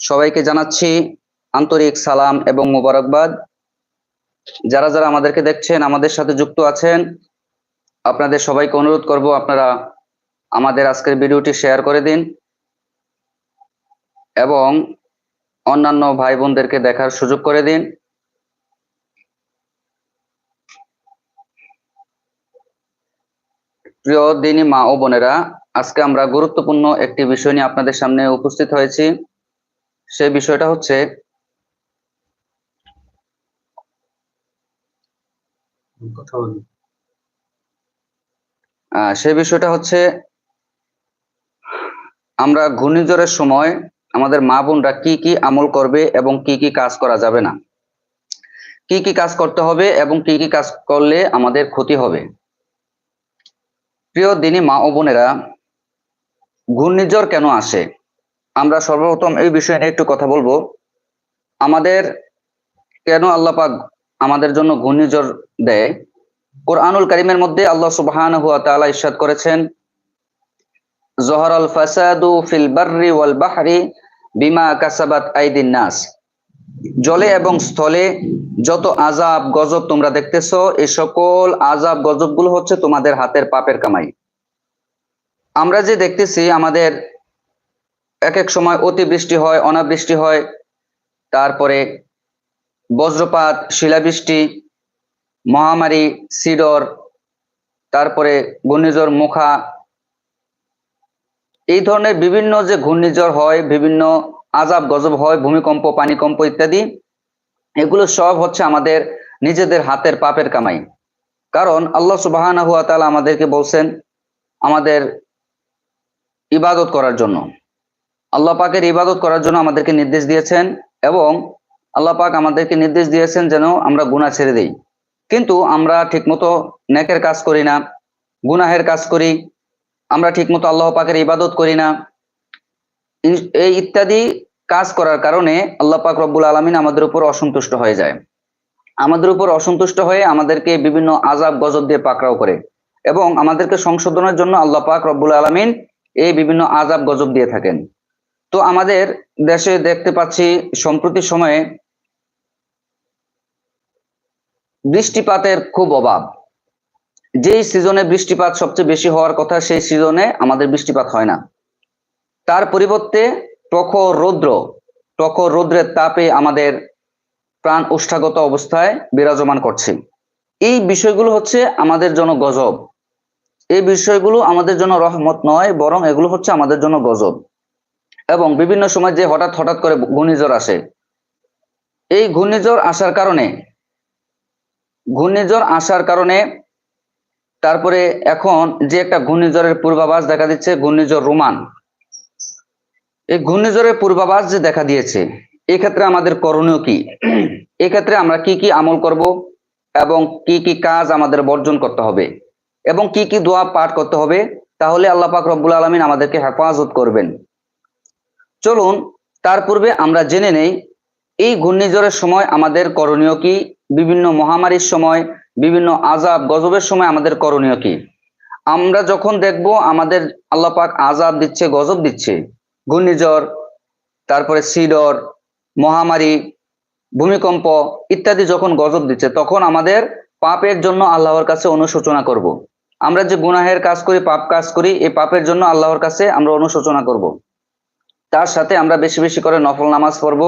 সবাইকে জানাচ্ছি আন্তরিক সালাম এবং মোবারকবাদ। যারা যারা আমাদেরকে দেখছেন, আমাদের সাথে যুক্ত আছেন, আপনাদের সবাইকে অনুরোধ করব আপনারা আমাদের আজকের ভিডিওটি শেয়ার করে দিন এবং অন্যান্য ভাই বোনদেরকে দেখার সুযোগ করে দিন। প্রিয় দিনী মা ও বোনেরা, আজকে আমরা গুরুত্বপূর্ণ একটি বিষয় নিয়ে আপনাদের সামনে উপস্থিত হয়েছি। সেই বিষয়টা হচ্ছে সেই বিষয়টা হচ্ছে আমরা ঘূর্ণিঝড়ের সময় আমাদের মা বোনরা কি কি আমল করবে এবং কি কি কাজ করা যাবে না? কি কি কাজ করতে হবে এবং কি কি কাজ করলে আমাদের ক্ষতি হবে? প্রিয় দিনী মা ও বোনেরা ঘূর্ণিঝড় কেন আসে? আমরা সর্বপ্রথম এই বিষয়ে নিয়ে একটু কথা বলব। আমাদের কেন আল্লাহ পাক আমাদের জন্য ঘূর্ণিঝড় দেয়? কোরআনুল করিমের মধ্যে আল্লাহ সুবহান হুয়া তালা ইরশাদ করেছেন জহরাল ফাসাদু ফিল বাররি ওয়াল বাহরি বিমা কাসাবাত আইদিন নাস। জলে এবং স্থলে যত আজাব গজব তোমরা দেখতেছো এই সকল আজাব গজবগুলো হচ্ছে তোমাদের হাতের পাপের কামাই। আমরা যে দেখতেছি, আমাদের এক এক সময় অতিবৃষ্টি হয়, অনাবৃষ্টি হয়, তারপরে বজ্রপাত, শিলাবৃষ্টি, মহামারী, সিডর, তারপরে ঘূর্ণিঝড়, মুখা। এই ধরনের বিভিন্ন যে ঘূর্ণিঝড় হয়, বিভিন্ন আজাব গজব হয়, ভূমিকম্প, পানিকম্প ইত্যাদি, এগুলো সব হচ্ছে আমাদের নিজেদের হাতের পাপের কামাই। কারণ আল্লাহ সুবাহানা আমাদেরকে বলছেন, আমাদের ইবাদত করার জন্য। আল্লাহ পাকের ইবাদত করার জন্য আমাদেরকে নির্দেশ দিয়েছেন এবং আল্লাহ পাক আমাদেরকে নির্দেশ দিয়েছেন যেন আমরা গুনাহ ছেড়ে দেই। কিন্তু আমরা ঠিকমতো নেকের কাজ করি না, গুনাহের কাজ করি, আমরা ঠিকমতো আল্লাহ পাকের ইবাদত করি না। এই ইত্যাদি কাজ করার কারণে আল্লাহ পাক রব্বুল আলমিন আমাদের উপর অসন্তুষ্ট হয়ে যায়। আমাদের উপর অসন্তুষ্ট হয়ে আমাদেরকে বিভিন্ন আজাব গজব দিয়ে পাকড়াও করে এবং আমাদেরকে সংশোধনের জন্য আল্লাহ পাক রব্বুল আলমিন এই বিভিন্ন আজাব গজব দিয়ে থাকেন। তো আমাদের দেশে দেখতে পাচ্ছি, সম্প্রতি সময়ে বৃষ্টিপাতের খুব অভাব। যেই সিজনে বৃষ্টিপাত সবচেয়ে বেশি হওয়ার কথা, সেই সিজনে আমাদের বৃষ্টিপাত হয় না। তার পরিবর্তে প্রখর রৌদ্র, প্রখর রৌদ্রের তাপে আমাদের প্রাণ উষ্ঠাগত অবস্থায় বিরাজমান করছে। এই বিষয়গুলো হচ্ছে আমাদের জন্য গজব। এই বিষয়গুলো আমাদের জন্য রহমত নয়, বরং এগুলো হচ্ছে আমাদের জন্য গজব। এবং বিভিন্ন সময় যে হঠাৎ হঠাৎ করে ঘূর্ণিঝড় আসে। এই ঘূর্ণিঝড় আসার কারণে, ঘূর্ণিঝড় আসার কারণে তারপরে এখন যে একটা ঘূর্ণিঝড়ের পূর্বাভাস দেখা দিচ্ছে, ঘূর্ণিঝড় রোমান। এই ঘূর্ণিঝড়ের পূর্বাভাস যে দেখা দিয়েছে, এক্ষেত্রে আমাদের করণীয় কি? এক্ষেত্রে আমরা কি কি আমল করব এবং কি কি কাজ আমাদের বর্জন করতে হবে এবং কি কি দোয়া পাঠ করতে হবে, তাহলে আল্লাহ পাক রব্বুল আলমিন আমাদেরকে হেফাজত করবেন। চলুন, তার পূর্বে আমরা জেনে নেই, এই ঘূর্ণিঝড়ের সময় আমাদের করণীয় কি বিভিন্ন মহামারীর সময়, বিভিন্ন আজাব গজবের সময় আমাদের করণীয় কি আমরা যখন দেখব আমাদের আল্লাহ পাক আজাব দিচ্ছে, গজব দিচ্ছে, ঘূর্ণিঝড়, তারপরে সিডর, মহামারী, ভূমিকম্প ইত্যাদি যখন গজব দিচ্ছে, তখন আমাদের পাপের জন্য আল্লাহর কাছে অনুশোচনা করব। আমরা যে গুনাহের কাজ করি, পাপ কাজ করি, এই পাপের জন্য আল্লাহর কাছে আমরা অনুশোচনা করব। তার সাথে আমরা বেশি বেশি করে নফল নামাজ পড়ব।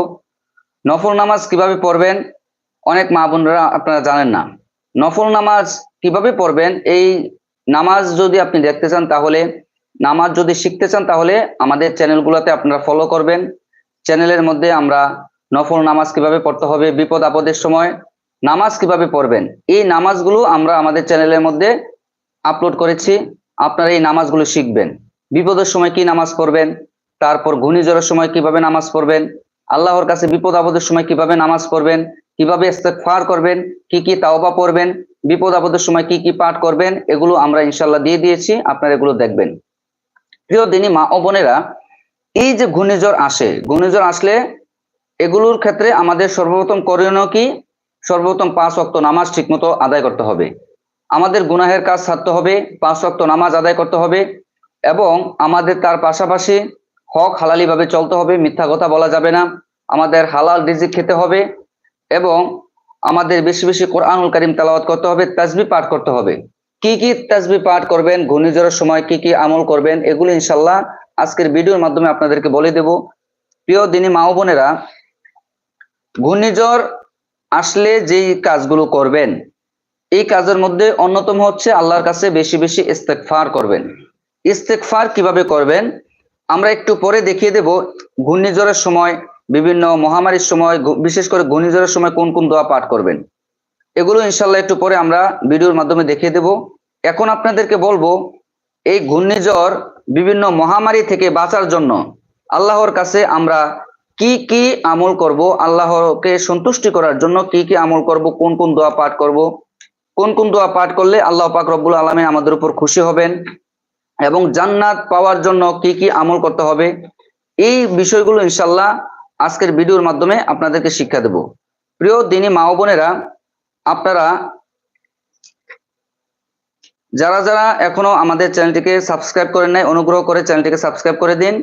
নফল নামাজ কীভাবে পড়বেন? অনেক মা বোনরা আপনারা জানেন না। নফল নামাজ কীভাবে পড়বেন? এই নামাজ যদি আপনি দেখতে চান তাহলে, নামাজ যদি শিখতে চান তাহলে আমাদের চ্যানেলগুলোতে আপনারা ফলো করবেন। চ্যানেলের মধ্যে আমরা নফল নামাজ কীভাবে পড়তে হবে, বিপদ আপদের সময় নামাজ কীভাবে পড়বেন, এই নামাজগুলো আমরা আমাদের চ্যানেলের মধ্যে আপলোড করেছি। আপনারা এই নামাজগুলো শিখবেন। বিপদের সময় কি নামাজ পড়বেন? তারপর ঘূর্ণিঝড়ের সময় কীভাবে নামাজ পড়বেন? আল্লাহর কাছে বিপদ আপদের সময় কীভাবে নামাজ পড়বেন? কীভাবে ইস্তেগফার করবেন? কি কি তাওবা পড়বেন? বিপদ আপদের সময় কি কি পাঠ করবেন? এগুলো আমরা ইনশাল্লাহ দিয়ে দিয়েছি, আপনারা এগুলো দেখবেন। প্রিয় দিনী মা ও বোনেরা, এই যে ঘূর্ণিঝড় আসে, ঘূর্ণিঝড় আসলে এগুলোর ক্ষেত্রে আমাদের সর্বপ্রথম করণীয় কি? সর্বপ্রথম পাঁচ অক্ত নামাজ ঠিকমতো আদায় করতে হবে। আমাদের গুনাহের কাজ ছাড়তে হবে, পাঁচ অক্ত নামাজ আদায় করতে হবে এবং আমাদের তার পাশাপাশি হক হালালি ভাবে চলতে হবে, মিথ্যা কথা বলা যাবে না। আমাদের হালাল রিজিক খেতে হবে এবং আমাদের বেশি বেশি কোরআনুল কারিম তেলাওয়াত করতে হবে, তাজবি পাঠ করতে হবে। কি কি তাজবি পাঠ করবেন, ঘূর্ণিঝড়ের সময় কি কি আমল করবেন, এগুলো ইনশাল্লাহ আজকের ভিডিওর মাধ্যমে আপনাদেরকে বলে দেব। প্রিয় দিনী মা বোনেরা, ঘূর্ণিঝড় আসলে যেই কাজগুলো করবেন, এই কাজের মধ্যে অন্যতম হচ্ছে আল্লাহর কাছে বেশি বেশি ইস্তেকফার করবেন। ইস্তেকফার কীভাবে করবেন? আমরা একটু পরে দেখিয়ে দেব ঘূর্ণিঝড়ের সময়, বিভিন্ন মহামারীর সময় বিশেষ করে ঘূর্ণিঝড়ের সময় কোন কোন দোয়া পাঠ করবেন। এগুলো ইনশাল্লাহ একটু পরে আমরা ভিডিওর মাধ্যমে দেখিয়ে দেব। এখন আপনাদেরকে বলব, এই ঘূর্ণিঝড় বিভিন্ন মহামারী থেকে বাঁচার জন্য আল্লাহর কাছে আমরা কি কি আমল করব, আল্লাহকে সন্তুষ্টি করার জন্য কি কি আমল করব, কোন কোন দোয়া পাঠ করব, কোন কোন দোয়া পাঠ করলে আল্লাহ পাক রব্বুল আলমিন আমাদের উপর খুশি হবেন। এবং জান্নাত পাওয়ার জন্য কি কি আমল করতে হবে, এই বিষয়গুলো ইনশাল্লাহ আজকের ভিডিওর মাধ্যমে আপনাদেরকে শিক্ষা দেব। প্রিয় দিনী মা বোনেরা, আপনারা যারা যারা এখনও আমাদের চ্যানেলটিকে সাবস্ক্রাইব করেন নাই, অনুগ্রহ করে চ্যানেলটিকে সাবস্ক্রাইব করে দিন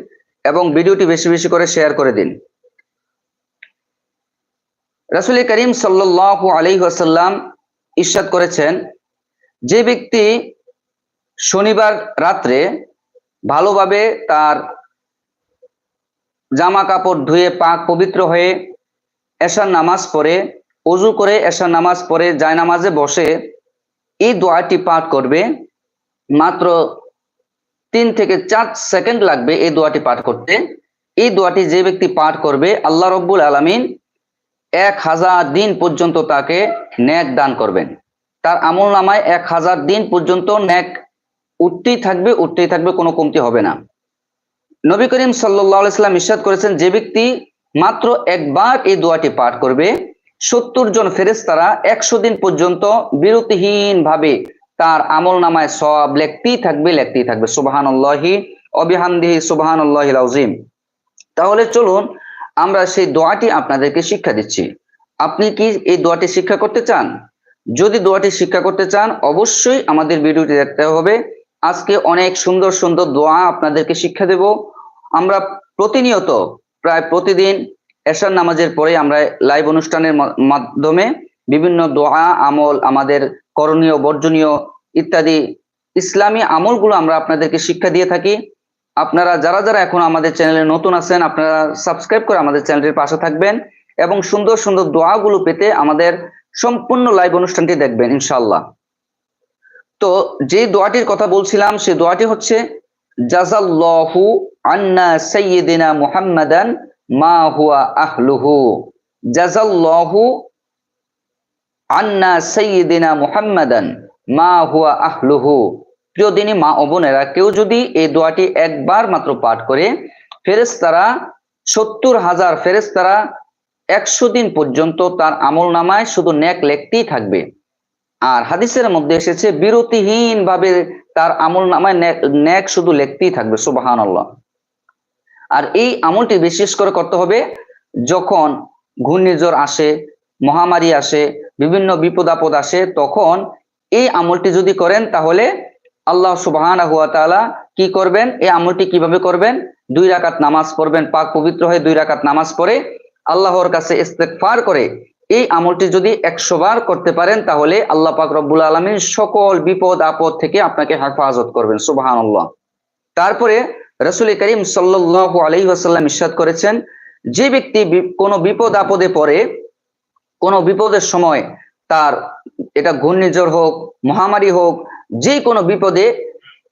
এবং ভিডিওটি বেশি বেশি করে শেয়ার করে দিন। রাসুল করিম সাল্লাল্লাহু আলাইহি ওয়াসাল্লাম ইরশাদ করেছেন, যে ব্যক্তি শনিবার রাত্রে ভালোভাবে তার জামা কাপড় ধুয়ে পাক পবিত্র হয়ে এশার নামাজ পড়ে, অজু করে এশার নামাজ পড়ে, জায়নামাজে বসে এই দোয়াটি পাঠ করবে। মাত্র তিন থেকে চার সেকেন্ড লাগবে এই দোয়াটি পাঠ করতে। এই দোয়াটি যে ব্যক্তি পাঠ করবে, আল্লাহ রব্বুল আলামিন এক হাজার দিন পর্যন্ত তাকে ন্যাক দান করবেন। তার আমল নামায় এক হাজার দিন পর্যন্ত ন্যাক উঠতেই থাকবে উঠতেই থাকবে, কোনো কমতি হবে না। নবী করিম সাল্লাম ইস্বাদ করেছেন, যে ব্যক্তি মাত্র একবার এই দোয়াটি পাঠ করবে, সত্তর জন ফেরেস্তারা একশো দিন পর্যন্ত বিরতিহীন ভাবে তার আমল নামায় সব লেখতেই থাকবে লেখতেই থাকবে সুবাহান আল্লাহি অবিহামদিহি সুবাহান তাহলে চলুন আমরা সেই দোয়াটি আপনাদেরকে শিক্ষা দিচ্ছি। আপনি কি এই দোয়াটি শিক্ষা করতে চান? যদি দোয়াটি শিক্ষা করতে চান, অবশ্যই আমাদের ভিডিওটি দেখতে হবে। আজকে অনেক সুন্দর সুন্দর দোয়া আপনাদেরকে শিক্ষা দেব। আমরা প্রতিনিয়ত প্রায় প্রতিদিন এশার নামাজের পরে আমরা লাইভ অনুষ্ঠানের মাধ্যমে বিভিন্ন দোয়া, আমল, আমাদের করণীয়, বর্জনীয় ইত্যাদি ইসলামী আমলগুলো আমরা আপনাদেরকে শিক্ষা দিয়ে থাকি। আপনারা যারা যারা এখন আমাদের চ্যানেলে নতুন আছেন, আপনারা সাবস্ক্রাইব করে আমাদের চ্যানেলটির পাশে থাকবেন এবং সুন্দর সুন্দর দোয়াগুলো পেতে আমাদের সম্পূর্ণ লাইভ অনুষ্ঠানটি দেখবেন ইনশাল্লাহ তো যে দোয়াটির কথা বলছিলাম সেই দোয়াটি হচ্ছে জাজাল্লাহু আন্না সাইয়্যিদিনা মুহাম্মাদান মা হুয়া আহলুহু। জাজাল্লাহু আন্না সাইয়্যিদিনা মুহাম্মাদান মা হুয়া আহলুহু। প্রিয় দিনী, মা ও বোনেরা, কেউ যদি এই দোয়াটি একবার মাত্র পাঠ করে, ফেরেশতারা, সত্তর হাজার ফেরেশতারা একশো দিন পর্যন্ত তার আমল নামায় শুধু ন্যাক লেখতেই থাকবে। আর হাদিসের মধ্যে এসেছে, বিরতিহীন ভাবে তার আমল নামায় ন্যাক- শুধু লেখতেই থাকবে সুবাহান আর এই আমলটি বিশেষ করে করতে হবে যখন ঘূর্ণিঝড় আসে, মহামারী আসে, বিভিন্ন বিপদ আপদ আসে, তখন এই আমলটি যদি করেন তাহলে আল্লাহ সুবহান হুয়া তাআলা কি করবেন? এই আমলটি কীভাবে করবেন? দুই রাকাত নামাজ পড়বেন, পাক পবিত্র হয়ে দুই রাকাত নামাজ পড়ে আল্লাহর কাছে ইস্তেগফার করে এই আমলটি যদি একশো বার করতে পারেন, তাহলে আল্লাহ পাক রব্বুল আলমিন সকল বিপদ, আপদ থেকে আপনাকে হেফাজত করবেন সুবাহান তারপরে রসুল করিম সাল্লাল্লাহু আলাইহি ওয়াসাল্লাম ইরশাদ করেছেন, যে ব্যক্তি কোনো বিপদ, আপদে পড়ে, কোনো বিপদের সময় তার এটা ঘূর্ণিঝড় হোক, মহামারী হোক যে কোনো বিপদে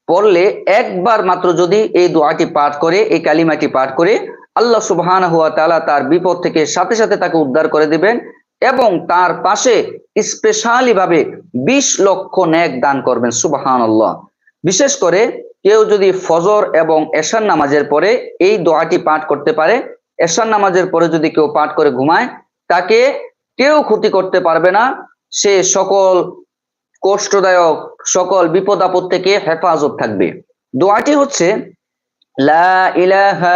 পড়লে একবার মাত্র যদি এই দোয়াটি পাঠ করে, এই কালিমাটি পাঠ করে, আল্লাহ সুবহানাহু ওয়া তালা তার বিপদ থেকে সাথে সাথে তাকে উদ্ধার করে দিবেন এবং তার পাশে স্পেশালি ভাবে বিশ লক্ষ ন্যাক দান করবেন, সুবহানাল্লাহ। বিশেষ করে কেউ যদি ফজর এবং এশার নামাজের পরে এই দোয়াটি পাঠ করতে পারে, এশার নামাজের পরে যদি কেউ পাঠ করে ঘুমায়, তাকে কেউ ক্ষতি করতে পারবে না। সে সকল কষ্টদায়ক, সকল বিপদ আপদ থেকে হেফাজত থাকবে। দোয়াটি হচ্ছে, লা ইলাহা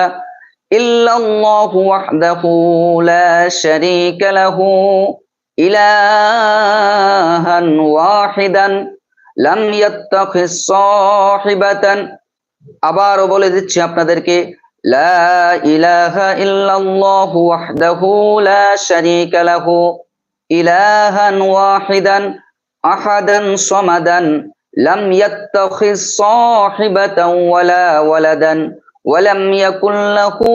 إلا الله وحده لا شريك له إلها واحدا لم يتخذ صاحبة. আবারও বলে দিচ্ছি আপনাদেরকে لا إله إلا الله وحده لا شريك له إلها واحدا أحدا صمدا لم يتخذ صاحبة ولا ولدا ওয়ালাম ইয়াকুল্লাহু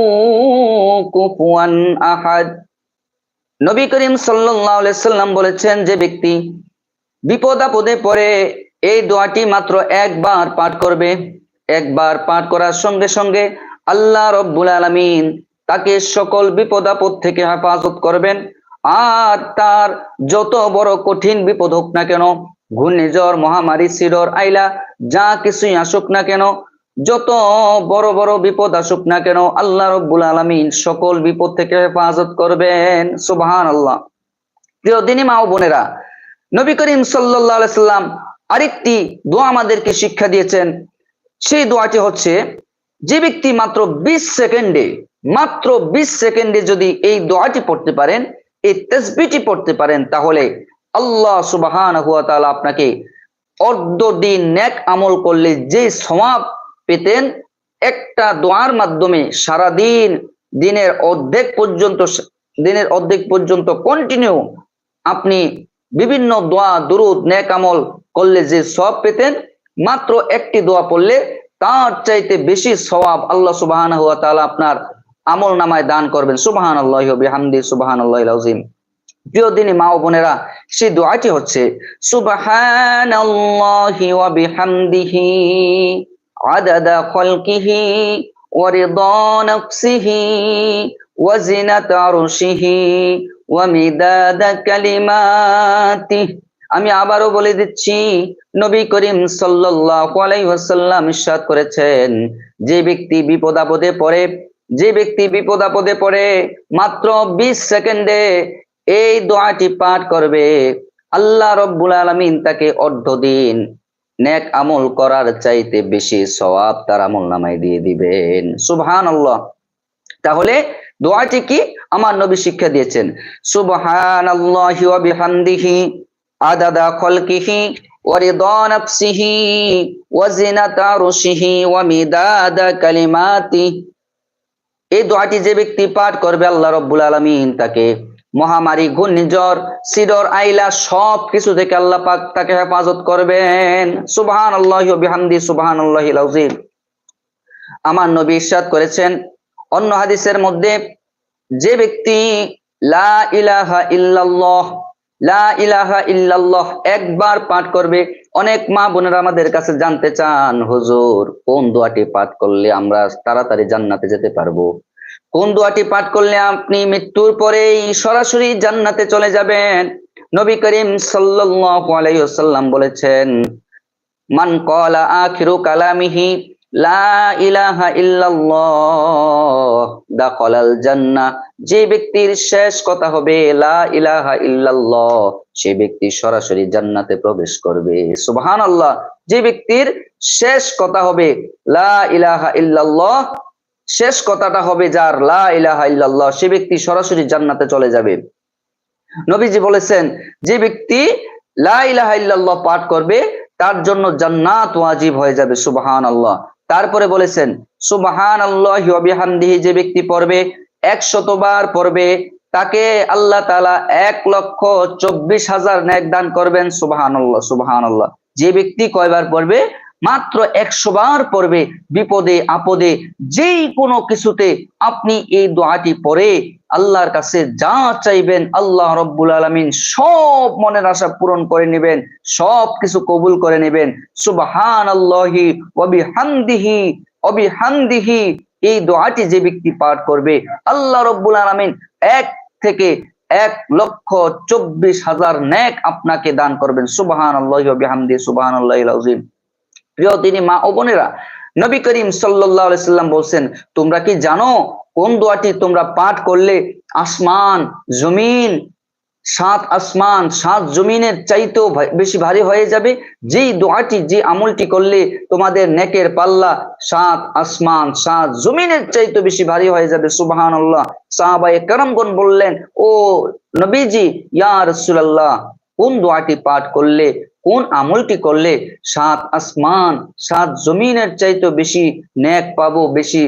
কুফুয়ান আহাদ। নবী করিম সাল্লাল্লাহু আলাইহি সাল্লাম বলেছেন, যে ব্যক্তি বিপদ আপদে পড়ে, এই দোয়াটি মাত্র একবার পাঠ করবে। একবার পাঠ করার সঙ্গে সঙ্গে আল্লাহ রব্বুল আলামিন তাকে সকল বিপদ আপদ থেকে হেফাজত করবেন। আর তার যত বড় কঠিন বিপদ হোক না কেন, ঘূর্ণিঝড়, মহামারী, শিরর, আইলা, যা কিছুই আসুক না কেন যত বড় বড় বিপদ আসুক না কেন, আল্লাহ রব্বুল আলামিন সকল বিপদ থেকে হেফাজত করবেন। সুবহান আল্লাহ প্রিয় দিনী মা বোনেরা, নবী করিম সাল্লাম আরেকটি দোয়া আমাদেরকে শিক্ষা দিয়েছেন। সেই দোয়াটি হচ্ছে, যে ব্যক্তি মাত্র 20 সেকেন্ডে, মাত্র 20 সেকেন্ডে যদি এই দোয়াটি পড়তে পারেন, এই তাসবিহটি পড়তে পারেন, তাহলে আল্লাহ সুবহানাহু ওয়া তাআলা আপনাকে অর্ধ দিন নেক আমল করলে যে সওয়াব পেতেন। একটা দোয়ার মাধ্যমে সারা দিন দিনের অর্ধেক পর্যন্ত, দিনের অর্ধেক পর্যন্ত কন্টিনিউ আপনি বিভিন্ন দোয়া, দুরুদ, নেক আমল করলে যে সব পেতেন। মাত্র একটি দোয়া পড়লে তার চাইতে বেশি সওয়াব আল্লাহ সুবহানাহু ওয়া তাআলা আপনার আমল নামায় দান করবেন। সুবহানাল্লাহি ওয়া বিহামদি, সুবহানাল্লাহিল আযীম। প্রিয় দিনী মা ও বোনেরা, সেই দোয়াটি হচ্ছে, সুবহানাল্লাহি ওয়া বিহামদিহি। রিদা নাফসিহি ওয়া জিনাতা আরশিহি ওয়া মিদাদা কালিমাতিহি আমি আবারও বলে দিচ্ছি, নবী করিম সাল্লাল্লাহু আলাইহি ওয়াসাল্লাম করেছেন, যে ব্যক্তি বিপদ আপদে পড়ে, যে ব্যক্তি বিপদ আপদে পড়ে, মাত্র 20 সেকেন্ডে এই দোয়াটি পাঠ করবে। আল্লাহ রব্বুল আলামিন তাকে অর্ধ দিন নেক আমল করার চাইতে বেশি সওয়াব তার আমল নামায় দিয়ে দিবেন। সুবহানাল্লাহ। তাহলে দোয়াটি কি? আমার নবী শিক্ষা দিয়েছেন। ওয়া বিহামদিহি আদাদা খলকিহি জিনাতা আরশিহি ওয়া মিদাদা কালিমাতি এই দোয়াটি যে ব্যক্তি পাঠ করবে, আল্লাহ রব্বুল আলামিন তাকে মহামারী, ঘূর্ণিঝড়, সিডর, আইলা, সব কিছু থেকে আল্লাহ পাক তাকে হেফাজত করবেন। সুবহানাল্লাহি ওয়া বিহামদি সুবহানাল্লাহিল আযীম আমার নবী ইরশাদ করেছেন অন্য হাদিসের মধ্যে, যে ব্যক্তি লা ইলাহা ইল্লাল্লাহ, লা ইলাহা ইল্লাল্লাহ একবার পাঠ করবে, অনেক মা বোনেরা আমাদের কাছে জানতে চান, হুজুর, কোন দোয়াটি পাঠ করলে আমরা তাড়াতাড়ি জান্নাতে যেতে পারব? কোন দোয়াটি পাঠ করলে আপনি মৃত্যুর পরেই সরাসরি জান্নাতে চলে যাবেন? নবী করিম সাল্লাল্লাহু আলাইহি ওয়াসাল্লাম বলেছেন, মান ক্বালা আখিরু কালামিহি, লা ইলাহা ইল্লাল্লাহ, দাখালাল জান্নাহ। যে ব্যক্তির শেষ কথা হবে, লা ইলাহা ইল্লাল্লাহ, সে ব্যক্তি সরাসরি জান্নাতে প্রবেশ করবে। সুবহানাল্লাহ, যে ব্যক্তির শেষ কথা হবে, লা ইলাহা ইল্লাল্লাহ শেষ কথাটা হবে যার লা ইলাহা ইল্লাল্লাহ, সে ব্যক্তি সরাসরি জান্নাতে চলে যাবে। নবীজি বলেছেন, যে ব্যক্তি লা ইলাহা ইল্লাল্লাহ পাঠ করবে, তার জন্য জান্নাত ওয়াজিব হয়ে যাবে সুবহান আল্লাহ তারপরে বলেছেন সুবহান আল্লাহ বিহামদিহি, যে ব্যক্তি পড়বে একশতবার পড়বে, তাকে আল্লাহ তাআলা এক লক্ষ চব্বিশ হাজার ন্যাক দান করবেন সুবহান আল্লাহ সুবহান আল্লাহ যে ব্যক্তি কয়বার পড়বে মাত্র একশো বার পড়বে বিপদে, আপদে, যেই কোনো কিছুতে আপনি এই দোয়াটি পড়ে আল্লাহর কাছে যা চাইবেন আল্লাহ রব্বুল আলমিন সব মনের আশা পূরণ করে নেবেন, সব কিছু কবুল করে নেবেন। সুবহান আল্লাহি অবিহামদিহি অবিহামদিহি এই দোয়াটি যে ব্যক্তি পাঠ করবে, আল্লাহ রব্বুল আলমিন এক থেকে এক লক্ষ চব্বিশ হাজার ন্যাক আপনাকে দান করবেন। সুবহান আল্লাহ বিহামদি সুবহান আল্লাহ আজিম প্রিয় তিনি মা ও বোনেরা, নবী করিম আলাইহি সাল্লাম বলছেন, তোমরা কি জানো কোন দোয়াটি তোমরা পাঠ করলে আসমান, জমিন, সাত আসমান, সাত জমিনের চাইতেও বেশি ভারী হয়ে যাবে? যেই দোয়াটি, যে আমলটি করলে তোমাদের নেকের পাল্লা সাত আসমান, সাত জমিনের চাইতে বেশি ভারী হয়ে যাবে? সুবাহান আল্লাহ সাহাবায়ে কারামগণ বললেন, ও নবীজি, ইয়া রাসূলুল্লাহ, কোন দোয়াটি পাঠ করলে কোন আমলটি করলে সাত আসমান, সাত জমিনের চাইতে বেশি ন্যাক পাবো, বেশি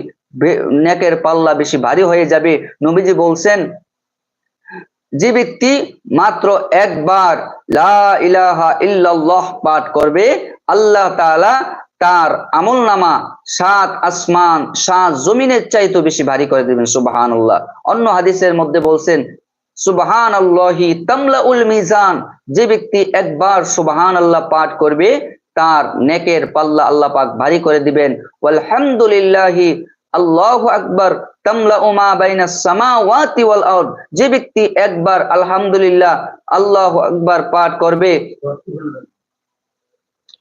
নেকের পাল্লা বেশি ভারী হয়ে যাবে? নবীজি বলছেন, যে ব্যক্তি মাত্র একবার লা ইলাহা ইল্লাল্লাহ পাঠ করবে, আল্লাহ তাআলা তার আমল নামা সাত আসমান, সাত জমিনের চাইতে বেশি ভারী করে দেবেন, সুবহানাল্লাহ। অন্য হাদিসের মধ্যে বলছেন আল্লাহি তামলাউল মিজান। যে ব্যক্তি একবার সুবহান আল্লাহ পাঠ করবে, তার নেকের পাল্লা আল্লাহ পাক ভারী করে দিবেন। আলহামদুলিল্লাহি আল্লাহু আকবার তামলা মা বাইনা ওয়াল যে ব্যক্তি একবার আলহামদুলিল্লাহ আল্লাহু আকবার পাঠ করবে,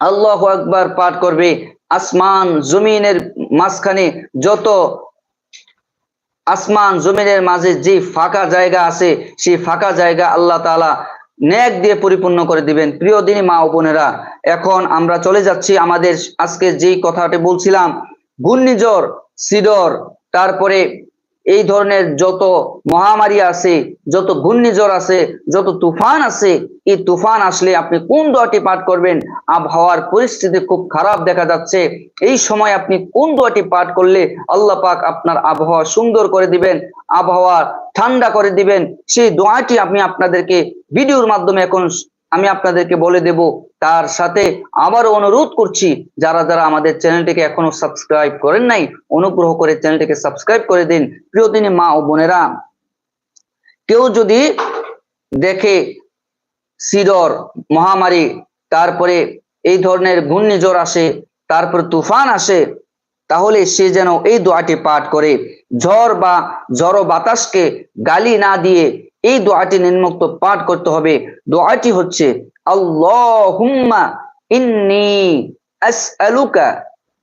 আল্লাহু আকবার পাঠ করবে, আসমান জমিনের মাঝখানে যত আসমান জমিনের মাঝে যে ফাঁকা জায়গা আছে, সেই ফাঁকা জায়গা আল্লাহ তালা ন্যাক দিয়ে পরিপূর্ণ করে দিবেন। প্রিয় দিনী মা বোনেরা, এখন আমরা চলে যাচ্ছি আমাদের আজকে যেই কথাটি বলছিলাম, ঘূর্ণিঝড়, সিডর, তারপরে এই ধরনের যত মহামারী আছে, যত ঘূর্ণিঝড় আছে, যত তুফান আছে, এই তুফান আসলে আপনি কোন দোয়াটি পাঠ করবেন? আবহাওয়ার পরিস্থিতি খুব খারাপ দেখা যাচ্ছে। এই সময় আপনি কোন দোয়াটি পাঠ করলে আল্লাহ পাক আপনার আবহাওয়া সুন্দর করে দিবেন, আবহাওয়া ঠান্ডা করে দিবেন? সেই দোয়াটি আমি আপনাদেরকে ভিডিওর মাধ্যমে এখন আমি আপনাদেরকে বলে দেব, তার সাথে আবারও অনুরোধ করছি, যারা যারা আমাদের চ্যানেলটিকে এখনও সাবস্ক্রাইব করেন নাই, অনুগ্রহ করে চ্যানেলটিকে সাবস্ক্রাইব করে দিন। প্রিয় দিনী মা ও বোনেরা, কেউ যদি দেখে সিডর মহামারী, তারপরে এই ধরনের ঘূর্ণিঝড় আসে, তারপরে তুফান আসে, তাহলে সে যেন এই দোয়াটি পাঠ করে, ঝড় বা জড় বাতাসকে গালি না দিয়ে এই দোয়াটি নিম্নোক্ত পাঠ করতে হবে। দোয়াটি হচ্ছে, আল্লাহুম্মা ইন্নি আসআলুকা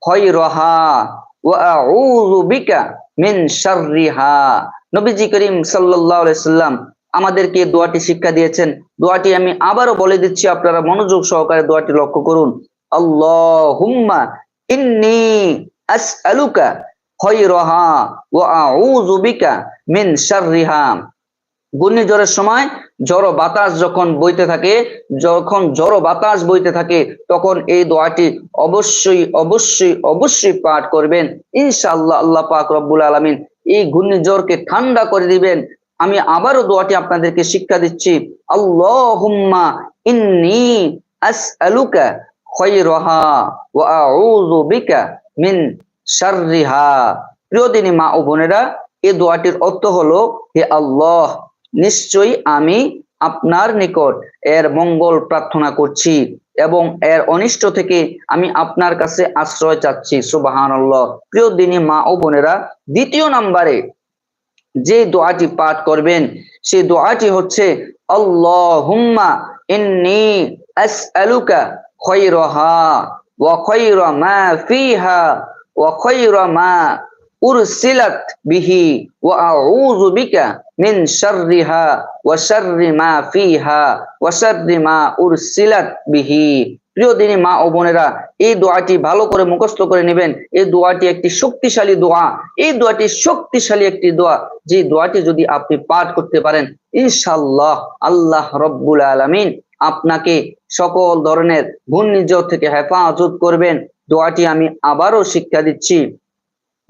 খায়রাহা ওয়া আউযু বিকা মিন শাররিহা। নবীজি করিম সাল্লাল্লাহু আলাইহি সাল্লাম আমাদেরকে দোয়াটি শিক্ষা দিয়েছেন। দোয়াটি আমি আবারও বলে দিচ্ছি, আপনারা মনোযোগ সহকারে দোয়াটি লক্ষ্য করুন। আল্লাহুম্মা ইন্নি আসআলুকা খায়রাহা ওয়া আউযু বিকা মিন শাররিহা। ঘূর্ণিঝড়ের সময় জড় বাতাস যখন বইতে থাকে, যখন জড় বাতাস বইতে থাকে, তখন এই দোয়াটি অবশ্যই অবশ্যই অবশ্যই পাঠ করবেন। ইনশাআল্লাহ আল্লাহ পাক রব্বুল আলামিন এই ঘূর্ণিঝড়কে ঠান্ডা করে দিবেন। আমি আবারও দোয়াটি আপনাদেরকে শিক্ষা দিচ্ছি। আল্লাহুম্মা ইন্নি মিন প্রিয় দিনী মা ও বোনেরা, এই দোয়াটির অর্থ হলো, হে আল্লাহ নিশ্চয়ই আমি আপনার নিকট এর মঙ্গল প্রার্থনা করছি এবং এর অনিষ্ট থেকে আমি আপনার কাছে আশ্রয় চাচ্ছি। সুবাহান প্রিয় দিনী মা ও বোনেরা, দ্বিতীয় নাম্বারে যে দোয়াটি পাঠ করবেন সেই দোয়াটি হচ্ছে খায়রা মা মা উরসিলাত বিহি ওয়া আউযু বিকা মিন শাররিহা ওয়া শাররি মা ফিহা ওয়া শাররি বিহি। প্রিয় দিনী মা ও বোনেরা, এই দোয়াটি ভালো করে মুখস্থ করে নেবেন। এই দোয়াটি একটি শক্তিশালী দোয়া। এই দোয়াটি শক্তিশালী একটি দোয়া। যে দোয়াটি যদি আপনি পাঠ করতে পারেন ইনশাল্লাহ আল্লাহ রব্বুল আলামিন আপনাকে সকল ধরনের ঘূর্ণিঝড় থেকে হেফাজত করবেন। দোয়াটি আমি আবারও শিক্ষা দিচ্ছি।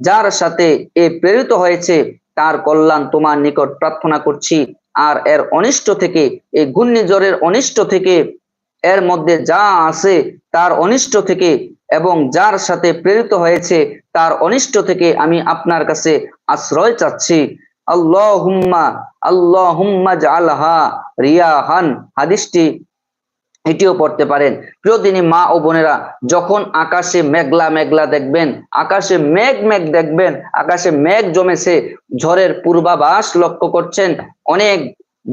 যার সাথে এ প্রেরিত হয়েছে, তার কল্যাণ তোমার নিকট প্রার্থনা করছি। আর এর অনিষ্ট থেকে এই ঘূর্ণিঝড়ের অনিষ্ট থেকে, এর মধ্যে যা আছে তার অনিষ্ট থেকে এবং যার সাথে প্রেরিত হয়েছে, তার অনিষ্ট থেকে আমি আপনার কাছে আশ্রয় চাচ্ছি। আল্লাহ হুম্মা আল্লাহ হুম্মা জালহা রিয়াহান। হাদিসটি এটিও পড়তে পারেন। প্রিয় দিনী মা ও বোনেরা, যখন আকাশে মেঘলা মেঘলা দেখবেন, আকাশে মেঘ মেঘ দেখবেন, আকাশে মেঘ জমেছে, ঝড়ের পূর্বাভাস লক্ষ্য করছেন অনেক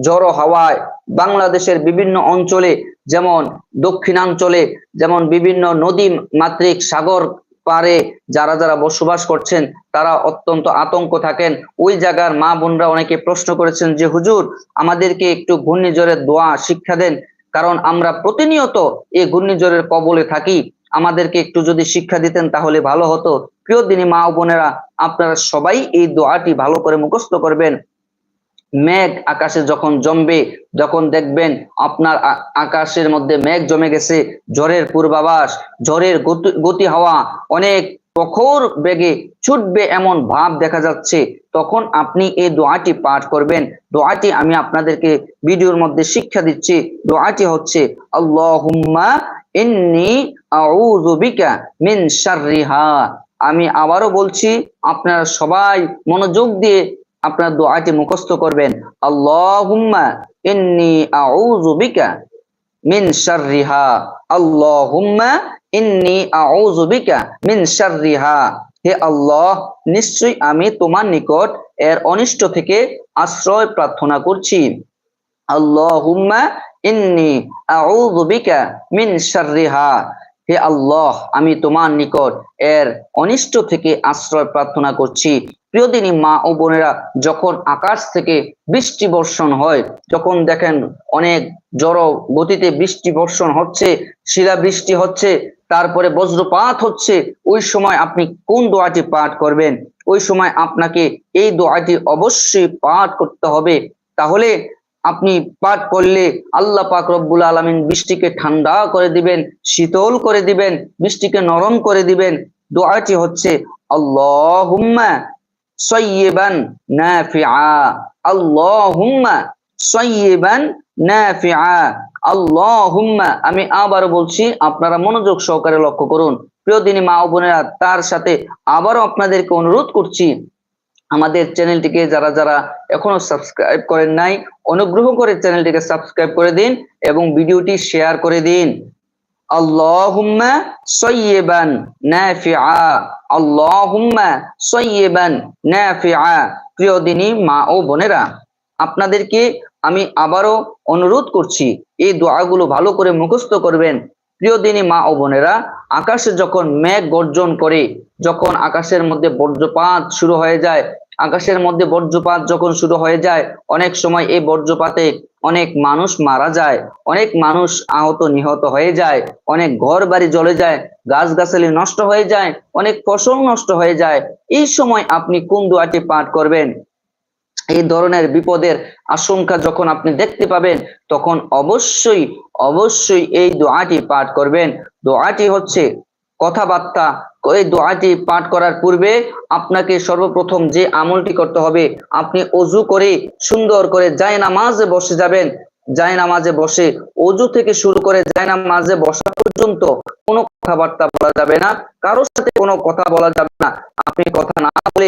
জড়ো হাওয়ায় বাংলাদেশের বিভিন্ন অঞ্চলে, যেমন দক্ষিণাঞ্চলে, যেমন বিভিন্ন নদী মাতৃক সাগর পারে যারা যারা বসবাস করছেন, তারা অত্যন্ত আতঙ্ক থাকেন। ওই জায়গার মা বোনরা অনেকে প্রশ্ন করেছেন যে, হুজুর, আমাদেরকে একটু ঘূর্ণিঝড়ের দোয়া, শিক্ষা দেন। কারণ আমরা প্রতিনিয়ত এই ঘূর্ণিঝড়ের কবলে থাকি। আমাদেরকে একটু যদি শিক্ষা দিতেন তাহলে ভালো হতো। প্রিয় দিনী মা বোনেরা, আপনারা সবাই এই দোয়াটি ভালো করে মুখস্থ করবেন। মেঘ আকাশে যখন জমবে, যখন দেখবেন আপনার আকাশের মধ্যে মেঘ জমে গেছে, ঝড়ের পূর্বাভাস, ঝড়ের গতি- গতি হাওয়া অনেক প্রখর বেগে ছুটবে এমন ভাব দেখা যাচ্ছে, তখন আপনি এই দোয়াটি পাঠ করবেন। দোয়াটি আমি আপনাদেরকে ভিডিওর মধ্যে শিক্ষা দিচ্ছি। দোয়াটি হচ্ছে, আল্লাহুম্মা ইন্নি আউযু বিকা মিন শাররিহা। আমি আবারও বলছি, আপনারা সবাই মনোযোগ দিয়ে আপনার দোয়াটি মুখস্থ করবেন। আল্লাহুম্মা ইন্নি আউযু বিকা মিন শাররিহা। আল্লাহুম্মা ইন্নি আউযু বিকা মিন শাররিহা হে আল্লাহ, নিশ্চয়ই আমি তোমার নিকট এর অনিষ্ট থেকে আশ্রয় প্রার্থনা করছি। আল্লাহুম্মা ইন্নি আউযু বিকা মিন শাররিহা হে আল্লাহ, আমি তোমার নিকট এর অনিষ্ট থেকে আশ্রয় প্রার্থনা করছি। প্রিয় দিনী মা ও বোনেরা, যখন আকাশ থেকে বৃষ্টি বর্ষণ হয়, যখন দেখেন অনেক জড় গতিতে বৃষ্টি বর্ষণ হচ্ছে শিলা বৃষ্টি হচ্ছে তারপরে বজ্রপাত হচ্ছে। ওই সময় আপনি কোন দোয়াটি পাঠ করবেন? ওই সময় আপনাকে এই দোয়াটি অবশ্যই পাঠ করতে হবে। তাহলে আপনি পাঠ করলে আল্লাহ পাক রব্বুল আলমিন বৃষ্টিকে ঠান্ডা করে দিবেন, শীতল করে দিবেন, বৃষ্টিকে নরম করে দিবেন। দোয়াটি হচ্ছে, আল্লাহুম্মা সয়্যিবান নাফিআ। আল্লাহুম্মা সয়্যিবান নাফিআ। আল্লাহুম্মা, আমি আবার বলছি, আপনারা মনোযোগ সহকারে লক্ষ্য করুন। প্রিয় দিনী মা ও বোনেরা, তার সাথে আবারও আপনাদেরকে অনুরোধ করছি, আমাদের চ্যানেলটিকে যারা যারা এখনও সাবস্ক্রাইব করেন নাই, অনুগ্রহ করে চ্যানেলটিকে সাবস্ক্রাইব করে দিন এবং ভিডিওটি শেয়ার করে দিন। আল্লাহুম্মা সয়্যিবান নাফিআ, আল্লাহুম্মা সয়্যিবান নাফিআ। প্রিয় দিনী মা ও বোনেরা, আপনাদেরকে আমি আবারও অনুরোধ করছি এই দোয়াগুলো ভালো করে মুখস্থ করবেন। প্রিয় দিনী মা ও বোনেরা, আকাশে যখন মেঘ গর্জন করে, যখন আকাশের মধ্যে বজ্রপাত শুরু হয়ে যায়, আকাশের মধ্যে বজ্রপাত যখন শুরু হয়ে যায়, অনেক সময় এই বজ্রপাতে অনেক মানুষ মারা যায়, অনেক মানুষ আহত নিহত হয়ে যায়, অনেক ঘর বাড়ি জ্বলে যায়, গাছগাছালি নষ্ট হয়ে যায়, অনেক ফসল নষ্ট হয়ে যায়। এই সময় আপনি কোন দোয়াটি পাঠ করবেন? এই ধরনের বিপদের আশঙ্কা যখন আপনি দেখতে পাবেন, তখন অবশ্যই অবশ্যই এই দোয়াটি পাঠ করবেন। দোয়াটি হচ্ছে কথাবার্তা। এই দোয়াটি পাঠ করার পূর্বে আপনাকে সর্বপ্রথম যে আমলটি করতে হবে, আপনি অজু করে সুন্দর করে যায় নামাজে বসে যাবেন। যায় নামাজে বসে, অজু থেকে শুরু করে যায় নামাজে বসা পর্যন্ত কোনো কথাবার্তা বলা যাবে না। কারোর সাথে কোনো কথা বলা যাবে না। আপনি কথা না বলে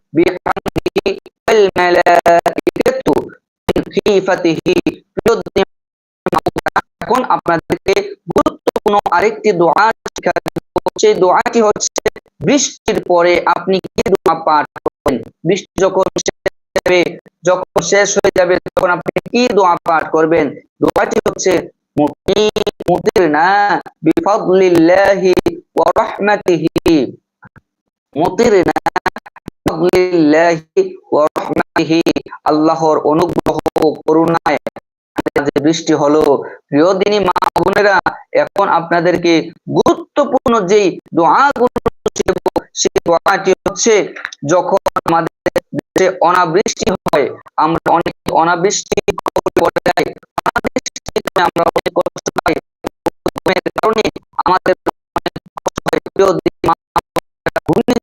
মালাইকাতু মিন খিফাতিহি প্রিয় এখন আপনাদেরকে গুরুত্বপূর্ণ আরেকটি দোয়া শিক্ষা দোয়াটি হচ্ছে, বৃষ্টির পরে আপনি কি দোয়া পাঠ করবেন বৃষ্টি যখন শেষ যখন শেষ হয়ে যাবে, তখন আপনি কি দোয়া পাঠ করবেন? দোয়াটি হচ্ছে মুতিরনা বিফাদলিল্লাহি ওয়া রাহমাতিহি। মুতিরনা আল্লাহর অনুগ্রহ করুণায় বৃষ্টি হলো। প্রিয় দিনী মা বোনেরা, এখন আপনাদেরকে গুরুত্বপূর্ণ যেই দোয়াগুলো সেই হচ্ছে, যখন আমাদের দেশে অনাবৃষ্টি হয়, আমরা অনেক অনাবৃষ্টি কারণে আমরা অনেক কষ্ট পাই। কারণে আমাদের অনেক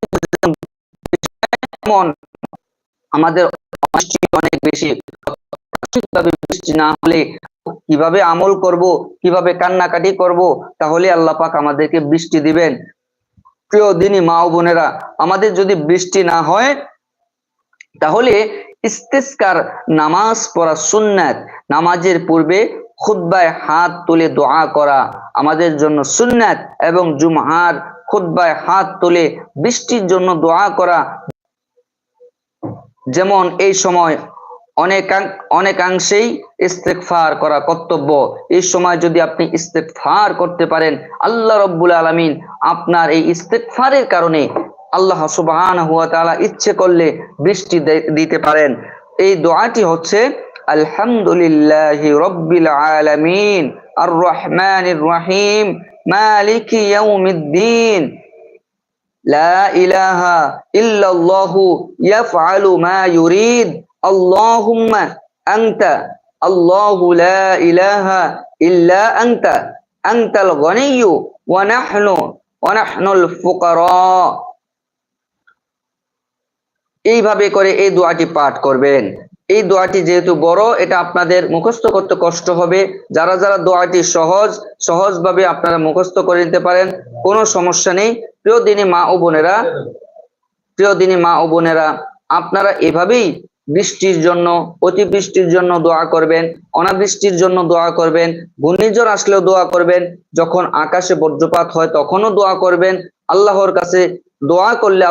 যেমন আমাদের অনেক বেশি বৃষ্টি না হলে কীভাবে আমল করব, কীভাবে কান্নাকাটি করব, তাহলে আল্লাহ পাক আমাদেরকে বৃষ্টি দিবেন। প্রিয় দিনী মা ও বোনেরা, আমাদের যদি বৃষ্টি না হয়, তাহলে ইস্তেস্কার, নামাজ পড়া সুন্নাত, নামাজের পূর্বে খুদ্বায় হাত তুলে দোয়া করা আমাদের জন্য সুন্নাত এবং জুমহার খুদ্বায় হাত তুলে বৃষ্টির জন্য দোয়া করা যেমন এই সময় অনেকাং- অনেকাংশেই ইস্তেকফার করা কর্তব্য। এই সময় যদি আপনি ইস্তেকফার করতে পারেন, আল্লাহ রব্বুল আলামিন আপনার এই ইস্তেকফারের কারণে আল্লাহ সুবহানাহু ওয়া তালা ইচ্ছে করলে বৃষ্টি দিতে পারেন। এই দোয়াটি হচ্ছে, আলহামদুলিল্লাহি রব্বিল আলামিন আর রহমানির রহিম, মালিকি ইয়াউমিদ্দিন। لا إله إلا الله يفعل ما يريد اللهم أنت الله لا إله إلا أنت أنت الغني ونحن ونحن الفقراء এইভাবে করে এই দোয়াটি পাঠ করবেন এই দোয়াটি যেহেতু বড়, এটা আপনাদের মুখস্থ করতে কষ্ট হবে। যারা যারা দোয়াটি সহজ, সহজভাবে আপনারা মুখস্থ করে নিতে পারেন, কোনো সমস্যা নেই। প্রিয় দিনী মা ও বোনেরা, প্রিয় দিনী মা ও বোনেরা, আপনারা এভাবেই বৃষ্টির জন্য, অতিবৃষ্টির জন্য দোয়া করবেন, অনাবৃষ্টির জন্য দোয়া করবেন, ঘূর্ণিঝড় আসলেও দোয়া করবেন, যখন আকাশে বজ্রপাত হয় তখনও দোয়া করবেন। আল্লাহর কাছে দোয়া করলে